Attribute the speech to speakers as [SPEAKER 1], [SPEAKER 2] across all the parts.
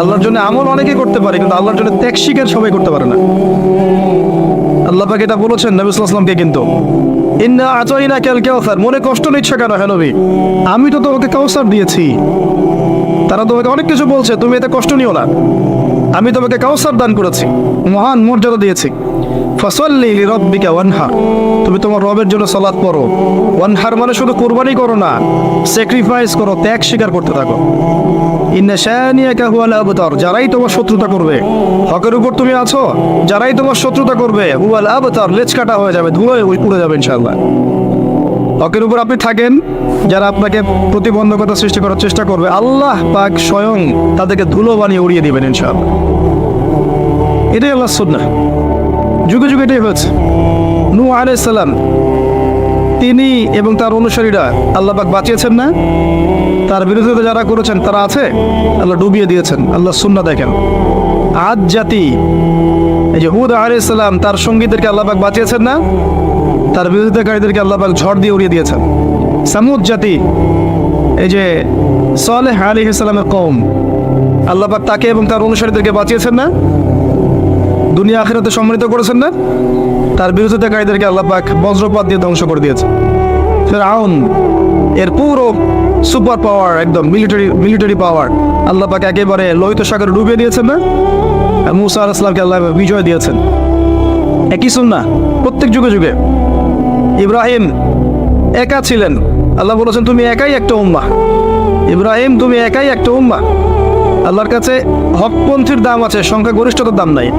[SPEAKER 1] আল্লাহর জন্য আমল অনেকে করতে পারে, কিন্তু আল্লাহর জন্য ত্যাগ স্বীকার সবাই করতে পারে না। আল্লাহ পাক এটা বলেছেন, নবী সাল্লাল্লাহু কিন্তু। ইন্না আতাইনা কাল কাউসার মনে কষ্ট নিচ্ছে কেন হে নবী। আমি তো তোমাকে কাউসার দিয়েছি। তারা তোমাকে অনেক কিছু বলছে, তুমি এতে কষ্ট নিও না। আমি তোমাকে কাউসার দান করেছি, মহান মর্যাদা দিয়েছি। ফসল্লি রব্বিকা ওয়ানহার তুমি তোমার রবের জন্য সালাত পড়ো। ওয়ানহার মানে শুধু কোরবানি করো না স্যাক্রিফাইস করো, ত্যাগ স্বীকার করতে থাকো। আবতার, যারাই তোমার শত্রুতা করবে, হকের উপর তুমি আছো, যারাই তোমার শত্রুতা করবে, হুয়াল আবতার, লেজ কাটা হয়ে যাবে, ধুলোয় উড়ে যাবে ইনশাআল্লাহ। হকের উপর আপনি থাকেন, যারা আপনাকে প্রতিবন্ধকতা সৃষ্টি করার চেষ্টা করবে, আল্লাহ পাক স্বয়ং তাদেরকে ধুলো বানিয়ে উড়িয়ে দিবেন ইনশাআল্লাহ। এটাই আল্লাহ সুন্নাহ। যুগে যুগে এটাই হয়েছে। নু আলাইসাল্লাম তিনি এবং তার অনুসারীরা আল্লাহ পাক বাঁচিয়েছেন না। তার বিরোধিতা যারা করেছেন, তারা আছে। আল্লাহ ডুবিয়ে দিয়েছেন। আল্লাহ সুন্না দেখেন। আজ জাতি, এই যে হুদ আলাইসাল্লাম তার সঙ্গীদেরকে আল্লাহ পাক বাঁচিয়েছেন না। তার বিরোধিতাকারীদেরকে আল্লাহ পাক ঝড় দিয়ে উড়িয়ে দিয়েছেন। সামুদ জাতি, এই যে সালেহ আলী ইসলামের কম আল্লাহ পাক তাকে এবং তার অনুসারীদেরকে বাঁচিয়েছেন না। দুনিয়া আখিরাতে সম্মানিত করেছেন না? তার বিরোধিতাকারীদেরকে আল্লাহ পাক বজ্রপাত দিয়ে ধ্বংস করে দিয়েছে। ফেরাউন, এর পুরো সুপার পাওয়ার একদম মিলিটারি মিলিটারি পাওয়ার আল্লাহ পাক একেবারে লোহিত সাগরে ডুবিয়ে দিয়েছেন না? মুসা আল ইসলামকে আল্লাহ বিজয় দিয়েছেন। একই সুন্না প্রত্যেক যুগে যুগে। ইব্রাহিম একা ছিলেন। আল্লাহ বলেছেন, তুমি একাই একটা উম্মা ইব্রাহিম, তুমি একাই একটা উম্মা আল্লাহর কাছে হকপন্থীর দাম আছে সংখ্যা গরিষ্ঠতার দাম নাই।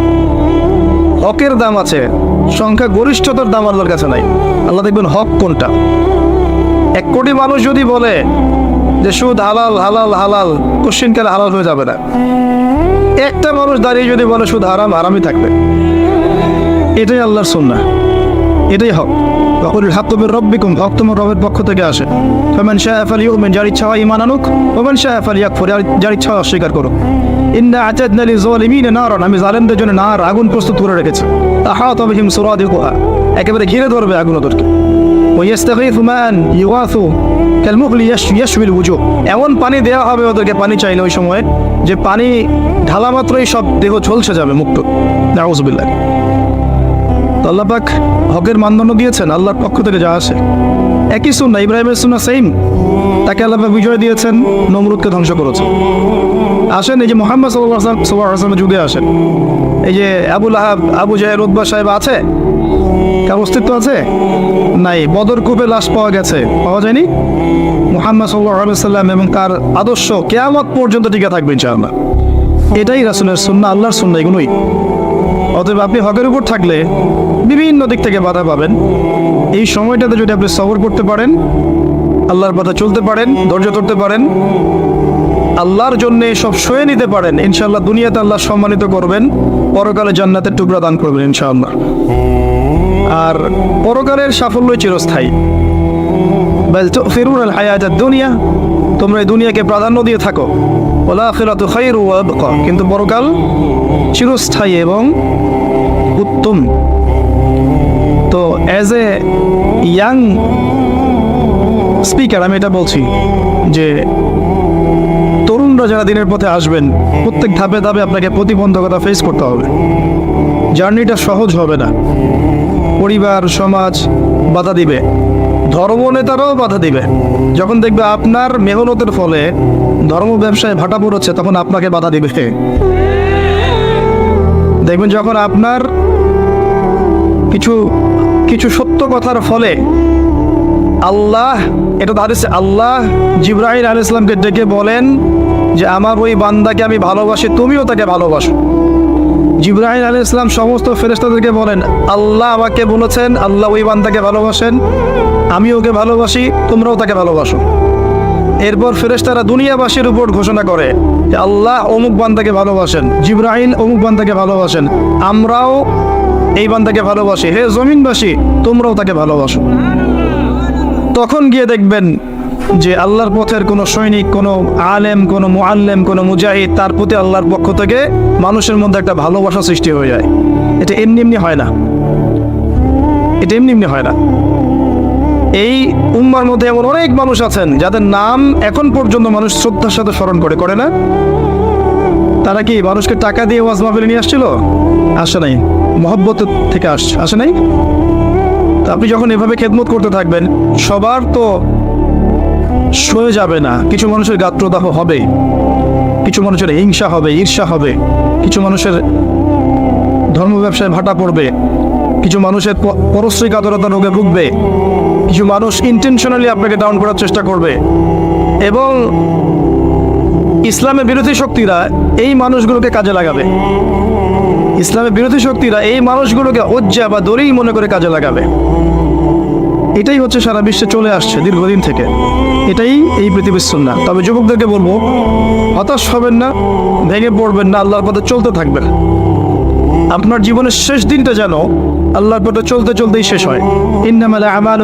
[SPEAKER 1] হকের দাম আছে সংখ্যা গরিষ্ঠতার দাম আল্লাহর কাছে নাই। আল্লাহ দেখবেন হক কোনটা? এক কোটি মানুষ যদি বলে যে সুদ হালাল হালাল হালাল কোশ্চিনকালে হালাল হয়ে যাবে না? একটা মানুষ দাঁড়িয়ে যদি বলে সুদ হারাম, হারামই থাকবে। এটাই আল্লাহর সুন্না এটাই হক। তখন হাত্তবের রব্বিকুম হক তোমার রবের পক্ষ থেকে আসে ফেমেন শাহ আফাল ইউমেন যার ইচ্ছা হয় ইমান আনুক ওমেন শাহ আফাল ইয়াকফর যার ইচ্ছা হয় অস্বীকার করো ইন্না আচাদ নালি জলিমিন নারন আমি জালেমদের জন্য নার আগুন প্রস্তুত করে রেখেছি তাহা তবে হিম সুরাদিকুহা একেবারে ঘিরে ধরবে আগুন ওদেরকে ويستغيث মান ইউগাথু কালমুগলি ইয়াশবিল উজু এমন পানি দেওয়া হবে ওদেরকে পানি চাইলে ওই সময় যে পানি ঢালা মাত্রই সব দেহ ঝলসে যাবে মুক্ত নাউজুবিল্লাহ তো আল্লাহ পাক হকের মানদণ্ড দিয়েছেন, আল্লাহর পক্ষ থেকে যা আসে। একই সুন্না ইব্রাহিমের সুন্না সেম তাকে আল্লাহ পাক বিজয় দিয়েছেন, নমরুদকে ধ্বংস করেছেন। আসেন, এই যে মোহাম্মদ সাল্লাহ সাল্লামের যুগে আসেন। এই যে আবুল আহাব আবু জাহের উদ্বা সাহেব আছে? কার অস্তিত্ব আছে? নাই। বদর কূপে লাশ পাওয়া গেছে। পাওয়া যায়নি? মোহাম্মদ সাল্লাহ সাল্লাম এবং তার আদর্শ কেয়ামত পর্যন্ত টিকে থাকবে ইনশাআল্লাহ। এটাই রাসুলের সুন্না আল্লাহর সুন্না এগুলোই। অতএব আপনি হকের উপর থাকলে বিভিন্ন দিক থেকে বাধা পাবেন। এই সময়টাতে যদি আপনি সবর করতে পারেন, আল্লাহর পথে চলতে পারেন, ধৈর্য ধরতে পারেন, আল্লাহর জন্য সব সয়ে নিতে পারেন, ইনশাআল্লাহ দুনিয়াতে আল্লাহ সম্মানিত করবেন, পরকালে জান্নাতের টুকরা দান করবেন, ইনশাআল্লাহ। আর পরকালের সাফল্যই চিরস্থায়ী। ফিরুন হায়াত দুনিয়া তোমরা এই দুনিয়াকে প্রাধান্য দিয়ে থাকো। কিন্তু পরকাল চিরস্থায়ী এবং উত্তম। তো অ্যাজ এ ইয়াং স্পিকার আমি এটা বলছি যে তরুণরা যারা দিনের পথে আসবেন, প্রত্যেক ধাপে ধাপে আপনাকে প্রতিবন্ধকতা ফেস করতে হবে। জার্নিটা সহজ হবে না। পরিবার, সমাজ বাধা দিবে। ধর্ম নেতারাও বাধা দিবে। যখন দেখবে আপনার মেহনতের ফলে ধর্ম ব্যবসায় ভাটা পড়ছে, তখন আপনাকে বাধা দিবে। দেখবেন যখন আপনার কিছু কিছু সত্য কথার ফলে আল্লাহ, এটা দাঁড়িয়েছে আল্লাহ জিব্রাহিম আল ইসলামকে ডেকে বলেন যে, আমার ওই বান্দাকে আমি ভালোবাসি, তুমিও তাকে ভালোবাসো। জিব্রাহিম আলী ইসলাম সমস্ত ফেরেস্তাদেরকে বলেন, আল্লাহ আমাকে বলেছেন, আল্লাহ ওই বান্দাকে ভালোবাসেন আমি ওকে ভালোবাসি, তোমরাও তাকে ভালোবাসো। এরপর ফেরেস্তারা দুনিয়াবাসীর উপর ঘোষণা করে যে, আল্লাহ অমুক বান্দাকে ভালোবাসেন জিব্রাহিম অমুক বান্দাকে ভালোবাসেন, আমরাও এই বান্দাকে ভালোবাসি। হে জমিনবাসী, তোমরাও তাকে ভালোবাসো। তখন গিয়ে দেখবেন যে আল্লাহর পথের কোনো সৈনিক, কোনো আলেম, কোনো মুআল্লেম, কোনো মুজাহিদ, তার প্রতি আল্লাহর পক্ষ থেকে মানুষের মধ্যে একটা ভালোবাসা সৃষ্টি হয়ে যায়। এটা এমনি এমনি হয় না। এটা এমনি এমনি হয় না। এই উম্মার মধ্যে এমন অনেক মানুষ আছেন, যাদের নাম এখন পর্যন্ত মানুষ শ্রদ্ধার সাথে স্মরণ করে করে না। তারা কি মানুষকে টাকা দিয়ে ওয়াজ মাহফিলে নিয়ে আসছিল? আসে নাই। মহব্বত থেকে আসছে। আসে নাই? তা আপনি যখন এভাবে খেদমত করতে থাকবেন, সবার তো সয়ে যাবে না। কিছু মানুষের গাত্রদাহ হবে, কিছু মানুষের হিংসা হবে, ঈর্ষা হবে, কিছু মানুষের ধর্ম ব্যবসায় ভাটা পড়বে, কিছু মানুষের পরশ্রী কাতরতা রোগে ভুগবে, কিছু মানুষ ইন্টেনশনালি আপনাকে ডাউন করার চেষ্টা করবে। এবং ইসলামের বিরোধী শক্তিরা এই মানুষগুলোকে কাজে লাগাবে। ইসলামের বিরোধী শক্তিরা এই মানুষগুলোকে অজ্জা বা দড়িই মনে করে কাজে লাগাবে। এটাই হচ্ছে সারা বিশ্বে চলে আসছে দীর্ঘদিন থেকে। এটাই এই পৃথিবীর সুন্না তবে যুবকদেরকে বলব, হতাশ হবেন না, ভেঙে পড়বেন না, আল্লাহর পথে চলতে থাকবেন। আপনার জীবনের শেষ দিনটা যেন আল্লাহর পথে চলতে চলতেই শেষ হয়। ইন্নামাল আমালু